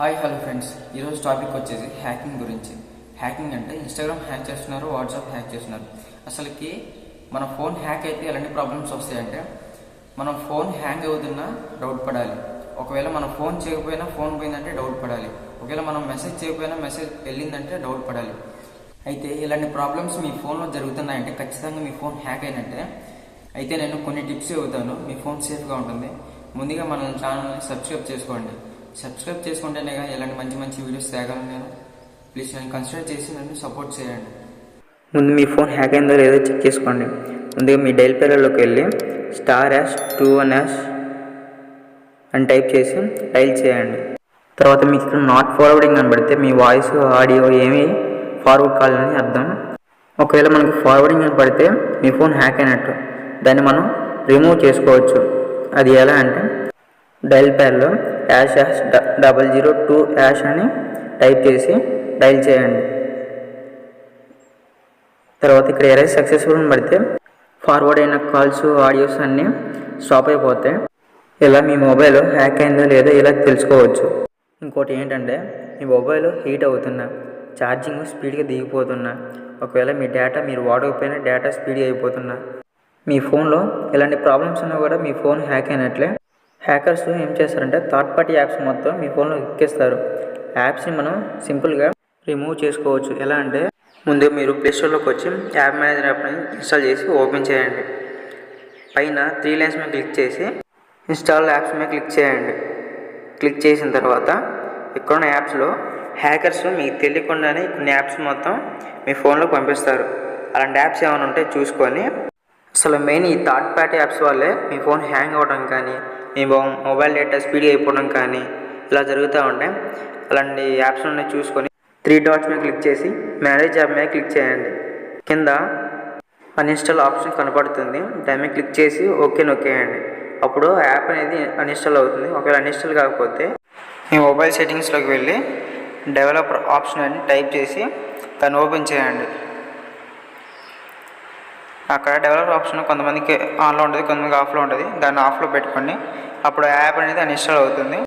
Hi hello friends. ఈరోజు topic వచ్చేసి hacking గురించి. హ్యాకింగ్ అంటే ఇన్స్టాగ్రామ్ హ్యాక్ చేస్తున్నారు వాట్సాప్ హ్యాక్ చేస్తున్నారు. అసలుకి మన ఫోన్ హ్యాక్ అయితే ఎలాంటి ప్రాబ్లమ్స్ వస్తాయంటే మనం ఫోన్ హ్యాంగ్ అవుతున్నా డౌట్ పడాలి. ఒకవేళ మనం ఫోన్ చేయకపోయినా ఫోన్ పోయిందంటే డౌట్ పడాలి. ఒకవేళ మనం మెసేజ్ చేయకపోయినా మెసేజ్ వెళ్ళిందంటే డౌట్ పడాలి. అయితే ఇలాంటి ప్రాబ్లమ్స్ మీ ఫోన్లో జరుగుతున్నాయంటే ఖచ్చితంగా మీ ఫోన్ హ్యాక్ అయినట్టే. అయితే నేను కొన్ని టిప్స్ చెబుతాను. మీ ఫోన్ సేఫ్గా ఉంటుంది. ముందుగా మన ఛానల్ని సబ్స్క్రైబ్ చేసుకోండి. సబ్స్క్రైబ్ చేసుకుంటేనే కానీ ఇలాంటి మంచి మంచి వీడియోస్ తేగలను నేను. ప్లీజ్ నన్ను కన్సిడర్ చేసి నన్ను సపోర్ట్ చేయండి. ముందు మీ ఫోన్ హ్యాక్ అయిందో లేదో చెక్ చేసుకోండి. ముందుగా మీ డైల్ పేర్లలోకి వెళ్ళి star hash two one hash అని టైప్ చేసి డైల్ చేయండి. తర్వాత మీకు ఇక్కడ నాట్ ఫార్వర్డింగ్ అని పెడితే మీ వాయిస్ ఆడియో ఏమీ ఫార్వర్డ్ కావాలని అర్థం. ఒకవేళ మనకి ఫార్వర్డింగ్ అని పడితే మీ ఫోన్ హ్యాక్ అయినట్టు. దాన్ని మనం రిమూవ్ చేసుకోవచ్చు. అది ఎలా అంటే dial ప్యాడ్లో hash hash double zero two hash అని టైప్ చేసి డైల్ చేయండి. తర్వాత ఇక్కడ ఎరైజ్ సక్సెస్ఫుల్ అని పడితే ఫార్వర్డ్ అయిన కాల్స్ ఆడియోస్ అన్నీ స్టాప్ అయిపోతాయి. ఇలా మీ మొబైల్ హ్యాక్ అయిందో లేదో ఇలా తెలుసుకోవచ్చు. ఇంకోటి ఏంటంటే మీ మొబైల్ హీట్ అవుతున్నా ఛార్జింగ్ స్పీడ్గా దిగిపోతున్నా. ఒకవేళ మీ డేటా మీరు వాడకపోయినా డేటా స్పీడ్గా అయిపోతున్నా. మీ ఫోన్లో ఇలాంటి ప్రాబ్లమ్స్ ఉన్నా కూడా మీ ఫోన్ హ్యాక్ అయినట్లే. హ్యాకర్స్ ఏం చేస్తారంటే థర్డ్ పార్టీ యాప్స్ మొత్తం మీ ఫోన్లో ఎక్కిస్తారు. యాప్స్ని మనం సింపుల్గా రిమూవ్ చేసుకోవచ్చు. ఎలా అంటే ముందు మీరు ప్లేస్టోర్లోకి వచ్చి యాప్ మేనేజర్ యాప్ని ఇన్స్టాల్ చేసి ఓపెన్ చేయండి. పైన త్రీ లైన్స్ మీద క్లిక్ చేసి ఇన్స్టాల్ యాప్స్ మీద క్లిక్ చేయండి. క్లిక్ చేసిన తర్వాత ఇక్కడున్న యాప్స్లో హ్యాకర్స్ మీకు తెలియకుండానే కొన్ని యాప్స్ మొత్తం మీ ఫోన్లో పంపిస్తారు. అలాంటి యాప్స్ ఏమైనా ఉంటే చూసుకొని అసలు మెయిన్ ఈ థర్డ్ పార్టీ యాప్స్ వల్లే మీ ఫోన్ హ్యాంగ్ అవ్వడం కానీ మీ మొబైల్ డేటా స్పీడ్ అయిపోవడం కానీ ఇలా జరుగుతూ ఉంటాయి. అలాంటి యాప్స్ ఉన్నాయి చూసుకొని త్రీ డాట్స్ మీద క్లిక్ చేసి మ్యారేజ్ యాప్ మీద క్లిక్ చేయండి. కింద అన్ఇన్స్టాల్ ఆప్షన్ కనపడుతుంది. దాని మీద క్లిక్ చేసి ఓకే నొక్కేయండి. అప్పుడు యాప్ అనేది అన్ఇన్స్టాల్ అవుతుంది. ఒకవేళ అన్ఇన్స్టాల్ కాకపోతే మీ మొబైల్ సెట్టింగ్స్లోకి వెళ్ళి డెవలపర్ ఆప్షన్ అని టైప్ చేసి దాన్ని ఓపెన్ చేయండి. అక్కడ డెవలప్ ఆప్షన్ కొంతమందికి ఆన్లో ఉంటుంది కొంతమందికి ఆఫ్లో ఉంటుంది. దాన్ని ఆఫ్లో పెట్టుకోండి. అప్పుడు యాప్ అనేది అన్ఇన్స్టాల్ అవుతుంది.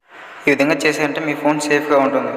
ఈ విధంగా చేసేయంటే మీ ఫోన్ సేఫ్గా ఉంటుంది.